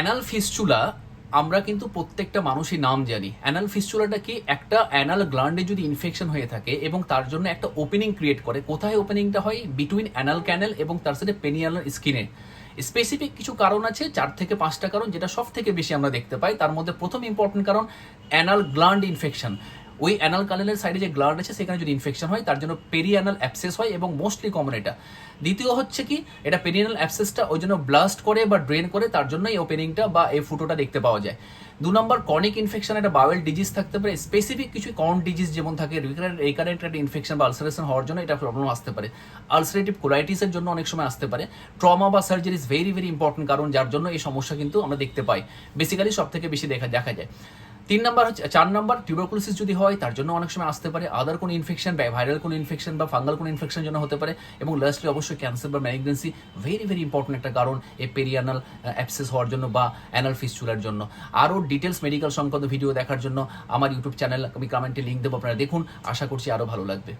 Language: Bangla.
অ্যানাল ফিস্চুলা আমরা কিন্তু প্রত্যেকটা মানুষই নাম জানি। অ্যানাল ফিস্চুলাটা কি? একটা অ্যানাল গ্লান্ডে যদি ইনফেকশন হয়ে থাকে এবং তার জন্য একটা ওপেনিং ক্রিয়েট করে, কোথায় ওপেনিংটা হয়? বিটুইন অ্যানাল ক্যানেল এবং তার সাথে পেনিয়াল স্কিনে। স্পেসিফিক কিছু কারণ আছে, চার থেকে পাঁচটা কারণ, যেটা সব থেকে বেশি আমরা দেখতে পাই। তার মধ্যে প্রথম ইম্পর্টেন্ট কারণ, অ্যানাল গ্লান্ড ইনফেকশন ওই অ্যানাল কানেলের সাইডে যে গ্ল্যান্ড আছে, সেখানে যদি ইনফেকশন হয়, তার জন্য পেরিয়ানাল অ্যাপসেস হয় এবং মোস্টলি কমন এটা। দ্বিতীয় হচ্ছে কি, এটা পেরিয়ানাল অ্যাপসেসটা ওই জন্য ব্লাস্ট করে বা ড্রেন করে, তার জন্য এই ওপেনিংটা বা এই ফুটোটা দেখতে পাওয়া যায়। দু নম্বর কনিক ইনফেকশন একটা বাওয়েল ডিজিজ থাকতে পারে। স্পেসিফিক কিছু কন ডিজিজ যেমন থাকে রিকারেন্ট একটা ইনফেকশন বা আলসারেশন হওয়ার জন্য এটা প্রবলেম আসতে পারে। আলসারেটিভ কোলাইটিসের জন্য অনেক সময় আসতে পারে। ট্রমা বা surgery is very very important কারণ যার জন্য এই সমস্যা কিন্তু আমরা দেখতে পাই। বেসিক্যালি সব থেকে বেশি দেখা দেখা যায়। তিন নাম্বার হচ্ছে, চার নাম্বার টিউবারকুলোসিস যদি হয়, তার জন্য অনেক সময় আসতে পারে। আদার কোনো ইনফেকশন বা ভাইরাল কোনো ইনফেকশন বা ফাঙ্গাল কোনো ইনফেকশন জন্য হতে পারে। এবং লাস্টলি অবশ্যই ক্যান্সার বা ম্যাগনেন্সি ভেরি ভেরি ইম্পর্টেন্ট একটা কারণ এ পেরিয়ানাল অ্যাপসেস হওয়ার জন্য বা অ্যানাল ফিস্টুলার জন্য। আরও ডিটেলস মেডিকেল সংক্রান্ত ভিডিও দেখার জন্য আমার ইউটিউব চ্যানেল আমি কমেন্টে লিঙ্ক দেবো, আপনারা দেখুন। আশা করছি আরও ভালো লাগবে।